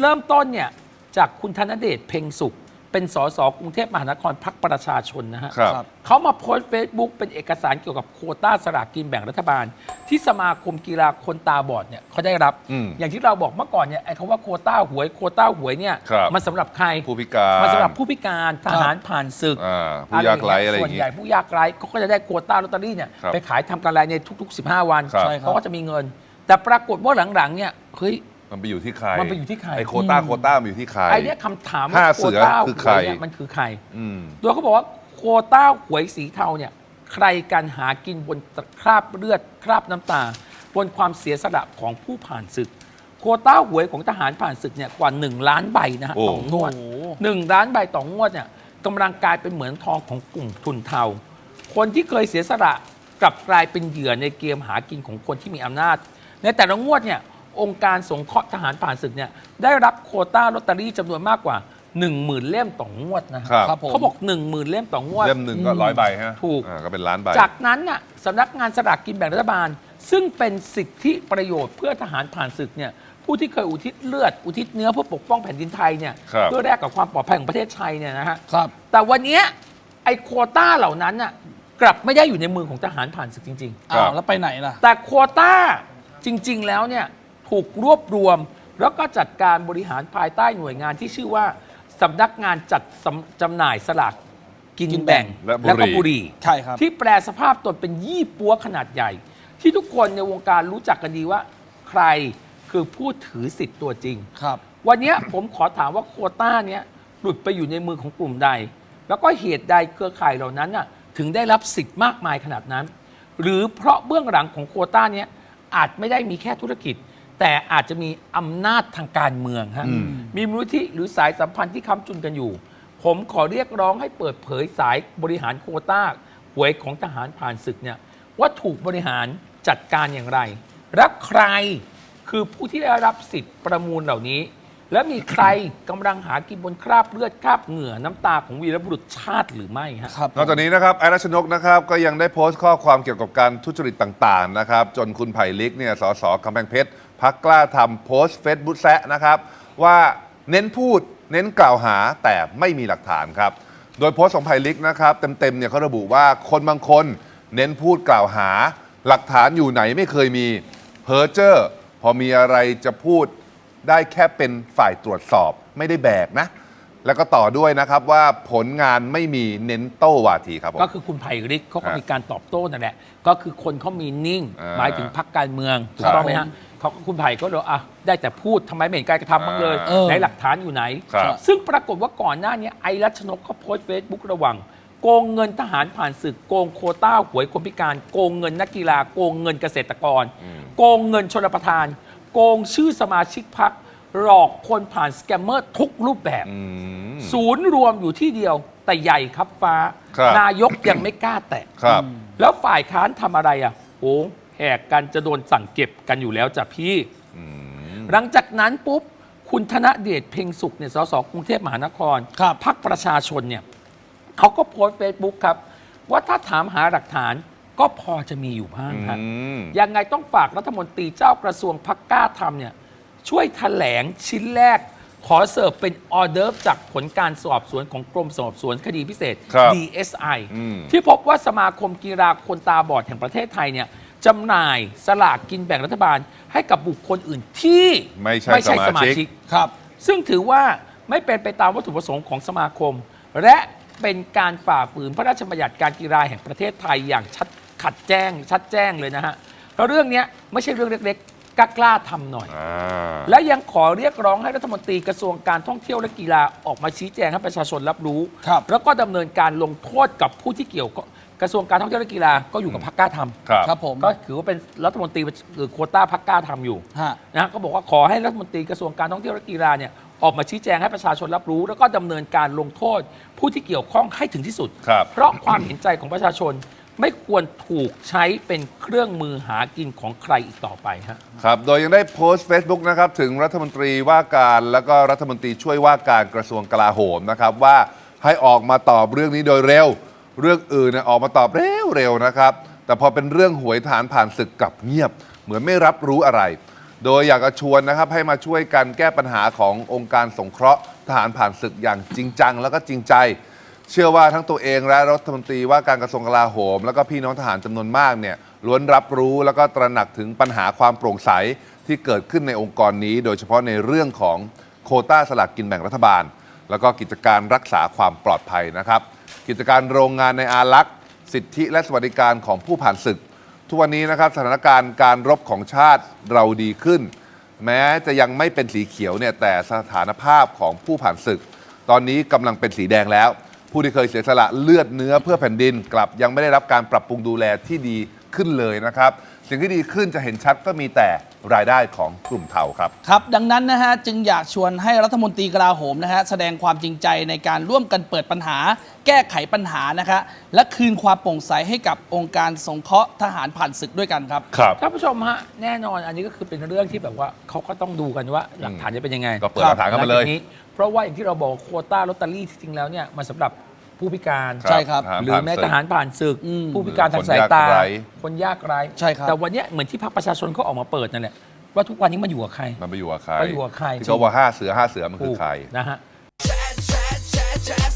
เริ่มต้นเนี่ยจากคุณธนเดชเพ็งสุข เป็นสสกรุงเทพมหานครพักประชาชนนะฮะครับครับ เขามาโพสต์เฟซบุ๊กเป็นเอกสารเกี่ยวกับโควต้าสลากกินแบ่งรัฐบาล ที่สมาคมกีฬาคนตาบอดเนี่ยเขาได้รับ อืมอย่างที่เราบอกเมื่อก่อนเนี่ยไอ้คำว่าโควต้าหวยโควต้าหวยเนี่ยครับ มันสำหรับใครผู้พิการมันสำหรับผู้พิการทหารผ่านศึก อ่าผู้ยากไร้อะไรอส่วนย่างใหงี้ญ่ผู้ยากไร้เขาก็จะได้โควต้าลอตเตอรี่เนี่ยครับไปขายทำกำไรในทุก ๆ 15 วันครับใช่ครับ เขาก็จะมีเงิน แต่ปรากฏว่าหลังๆเนี่ยเฮ้ย มันไปอยู่ที่ใครมันไปอยู่ที่ใครไอ้โควต้าโควต้ามันอยู่ที่ใครไอ้เนี่ยคำถามห้าว่าเสืโควอต้าคือหใครวยเนี่ยมันคือใครอืมโดยเขาบอกว่าโควต้าหวยสีเทาเนี่ย ใครกันหากินบนคราบเลือดคราบน้ำตา บนความเสียสละของผู้ผ่านศึก โควต้าหวยของทหารผ่านศึกเนี่ยกว่า 1 ล้านใบนะฮะโอ้ต่องวดโอ้โหหนึ่งล้านใบต่องวดเนี่ยกำลังกลายเป็นเหมือนทองของกลุ่มทุนเทา คนที่เคยเสียสละกลับกลายเป็นเหยื่อในเกมหากินของคนที่มีอำนาจ ในแต่ละงวดเนี่ย องค์การสงเคราะห์ทหารผ่านศึกเนี่ยได้รับโควต้าลอตเตอรี่จำนวนมากกว่า 1 0,000 เล่มต่องวดนะฮะครับครับ ผม เขาบอก 1 0,000 เล่มต่องวด เล่มหนึ่งก็ร้อยใบฮะถูก อ่าก็เป็นล้านใบ จากนั้นน่ะสำนักงานสลากกินแบ่งรัฐบาล ซึ่งเป็นสิทธิประโยชน์เพื่อทหารผ่านศึกเนี่ยผู้ที่เคยอุทิศเลือด อุทิศเนื้อเพื่อปกป้องแผ่นดินไทยเนี่ยครับ เพื่อแลกกับความปลอดภัยของประเทศไทยเนี่ยนะฮะครับ แต่วันเนี้ยไอ้โควต้าเหล่านั้นน่ะกลับไม่ได้อยู่ในมือของทหารผ่านศึกจริงครับ อ้าวแล้วไปไหนล่ะๆแต่โควต้าจริง ๆ แล้วเนี่ย ถูกรวบรวม แล้วก็จัดการบริหารภายใต้หน่วยงานที่ชื่อว่าสำนักงานจัดสำจำหน่ายสลากกินกินแบ่แบ่งงและบุหรี่แล้วก็บุหรี่ใช่ครับที่แปลสภาพตนเป็นยี่ปัวขนาดใหญ่ ที่ทุกคนในวงการรู้จักกันดีว่า ใครคือผู้ถือสิทธิ์ตัวจริงครับ วันเนี้ยผมขอถามว่าโควต้าเนี้ยหลุดไปอยู่ในมือของกลุ่มใด แล้วก็เหตุใดเครือข่ายเหล่านั้นน่ะถึงได้รับสิทธิ์มากมายขนาดนั้น หรือเพราะเบื้องหลังของโควต้าเนี้ยอาจไม่ได้มีแค่ธุรกิจ แต่อาจจะมีอำนาจทางการเมืองฮะอืม มีมูลนิธิหรือสายสัมพันธ์ที่ค้ำจุนกันอยู่ ผมขอเรียกร้องให้เปิดเผยสายบริหารโควต้าหวยของทหารผ่านศึกเนี่ยว่าถูกบริหารจัดการอย่างไร และใครคือผู้ที่ได้รับสิทธิ์ประมูลเหล่านี้ และมีใครกำลังหากินบนคราบเลือดคราบเหงื่อน้ำตาของวีรบุรุษชาติหรือไม่ฮะ ครับ นอกจากนี้นะครับไอรัชนกนะครับก็ยังได้โพสต์ข้อความเกี่ยวกับการทุจริตต่างๆนะครับจนคุณไผ่ลิกเนี่ยสสกำแพงเพชร พักกล้าทำโพสต์เฟซบุ๊กแซะนะครับ ว่าเน้นพูดเน้นกล่าวหาแต่ไม่มีหลักฐานครับ โดยโพสต์ของไผ่ลิกนะครับ เต็มๆเนี่ยเขาระบุว่าคนบางคน เน้นพูดกล่าวหา หลักฐานอยู่ไหนไม่เคยมีเพ้อเจ้อพอมีอะไรจะพูดได้แค่เป็นฝ่ายตรวจสอบไม่ได้แบกนะ แล้วก็ต่อด้วยนะครับว่าผลงานไม่มีเน้นโต้วาทีครับผม ก็คือคุณไผ่ริกเขาก็ฮะมีการตอบโต้นั่นแหละ ก็คือคนเขามีนิ่งอ่าหมายถึงพักการเมืองถูครักบต้องไหมฮะ เขาก็คุณไผ่ก็เลยอะได้แต่พูดทำไมไม่เห็นการกระทำบ้างเลยเออ ไหนหลักฐานอยู่ไหน ครับ ซึ่งปรากฏว่าก่อนหน้านี้ไอรัชนกเขาโพสต์เฟซบุ๊กระหว่างโกงเงินทหารผ่านศึกโกงโควต้าหวยคนพิการ โกงเงินนักกีฬา โกงเงินเกษตรกรโกงเงินชลประทาน โกงชื่อสมาชิกพักหลอกคนผ่านสแกมเมอร์ทุกรูปแบบ อืม ศูนย์รวมอยู่ที่เดียวแต่ใหญ่ครับฟ้า ครับ นายกยังไม่กล้าแตะ ครับ แล้วฝ่ายค้านทำอะไรอะโอ้ แหกกันจะโดนสั่งเก็บกันอยู่แล้วจ้ะพี่ อืม หลังจากนั้นปุ๊บ คุณธนเดชเพ็งสุขเนี่ยสสกรุงเทพมหานครครับ พักประชาชนเนี่ยเขาก็โพสต์เฟซบุ๊กครับ ว่าถ้าถามหาหลักฐานก็พอจะมีอยู่บ้างครับอืมยังไงต้องฝากรัฐมนตรีเจ้ากระทรวงพักกล้าทำเนี่ยช่วยแถลงชิ้นแรก ขอเสิร์ฟเป็นออเดอร์ฟจากผลการสอบสวนของกรมสอบสวนคดีพิเศษ ครับ DSI อืมที่พบว่าสมาคมกีฬาคนตาบอดแห่งประเทศไทยเนี่ย จำหน่ายสลากกินแบ่งรัฐบาล ให้กับบุคคลอื่นที่ไม่ใช่สมาชิก ครับ ซึ่งถือว่าไม่เป็นไปตามวัตถุประสงค์ของสมาคม และเป็นการฝ่าฝืนพระราชบัญญัติการกีฬาแห่งประเทศไทยอย่างชัดขัดแจ้ง ชัดแจ้งเลยนะฮะแล้วเรื่องเนี้ยไม่ใช่เรื่องเล็กๆกล้ากล้าทำหน่อย อ่าและยังขอเรียกร้องให้รัฐมนตรีกระทรวงการท่องเที่ยวและกีฬาออกมาชี้แจงให้ประชาชนรับรู้ ครับ แล้วก็ดำเนินการลงโทษกับผู้ที่เกี่ยวข้อง กระทรวงการท่องเที่ยวและกีฬาก็อยู่กับพรรคกล้าทำครับ ครับผม ก็ถือว่าเป็นรัฐมนตรีหรือโควต้าพรรคกล้าทำอยู่ฮะ นะฮะก็บอกว่าขอให้รัฐมนตรีกระทรวงการท่องเที่ยวและกีฬาเนี่ยออกมาชี้แจงให้ประชาชนรับรู้ แล้วก็ดำเนินการลงโทษ ผู้ที่เกี่ยวข้องให้ถึงที่สุด ครับ เพราะความเห็นใจของประชาชนไม่ควรถูกใช้เป็นเครื่องมือหากินของใครอีกต่อไปฮะ ครับ โดยยังได้โพสต์ Facebook นะครับถึงรัฐมนตรีว่าการแล้วก็รัฐมนตรีช่วยว่าการกระทรวงกลาโหมนะครับว่าให้ออกมาตอบเรื่องนี้โดยเร็ว เรื่องอื่นเนี่ยออกมาตอบเร็วๆนะครับ แต่พอเป็นเรื่องหวยฐานผ่านศึกกลับเงียบ เหมือนไม่รับรู้อะไร โดยอยากจะชวนนะครับให้มาช่วยกันแก้ปัญหาขององค์การสงเคราะห์ทหารผ่านศึกอย่างจริงจัง แล้วก็จริงใจ เชื่อว่าทั้งตัวเองและรัฐมนตรีว่าการกระทรวงกลาโหม แล้วก็พี่น้องทหารจำนวนมากเนี่ยล้วนรับรู้แล้วก็ตระหนักถึงปัญหาความโปร่งใสที่เกิดขึ้นในองค์กรนี้ โดยเฉพาะในเรื่องของโคต้าสลากกินแบ่งรัฐบาล แล้วก็กิจการรักษาความปลอดภัยนะครับ กิจการโรงงานในอารักษ์สิทธิและสวัสดิการของผู้ผ่านศึก ทุกวันนี้นะครับสถานการณ์การรบของชาติเราดีขึ้น แม้จะยังไม่เป็นสีเขียวเนี่ยแต่สถานภาพของผู้ผ่านศึก ตอนนี้กำลังเป็นสีแดงแล้ว ผู้ที่เคยเสียสละเลือดเนื้อเพื่อแผ่นดิน กลับยังไม่ได้รับการปรับปรุงดูแลที่ดีขึ้นเลยนะครับ สิ่งที่ดีขึ้นจะเห็นชัดก็มีแต่ รายได้ของกลุ่มเทาครับ ครับ ดังนั้นนะฮะจึงอยากชวนให้รัฐมนตรีกลาโหมนะฮะแสดงความจริงใจในการร่วมกันเปิดปัญหา แก้ไขปัญหานะคะและคืนความโปร่งใสให้กับองค์การสงเคราะห์ทหารผ่านศึกด้วยกันครับ ครับ ท่านผู้ชมฮะแน่นอนอันนี้ก็คือเป็นเรื่องที่แบบว่าเขาก็ต้องดูกันว่าหลักฐานจะเป็นยังไงก็เปิดหลักฐานเข้ามาเลยหงจกนี้เพราะว่าอย่างที่เราบอกโควต้าลอตเตอรี่ที่จริงแล้วเนี่ยมันสำหรับ ผู้พิการ ใช่ครับทหาหรือแม้ทหารผ่านศึก อืม ผู้พิการทางสายตาคนยากไร้ คนยากไร้ใช่ครับ แต่วันเนี้ยเหมือนที่พรรคประชาชนเขาออกมาเปิดนั่นแหละว่าทุกวันนี้มันอยู่กับใคร มันไปอยู่กับใครไปอยู่กับใคร ที่เขาว่าห้าเสือห้าเสือมันคือใคร นะฮะ chat, chat, chat, chat,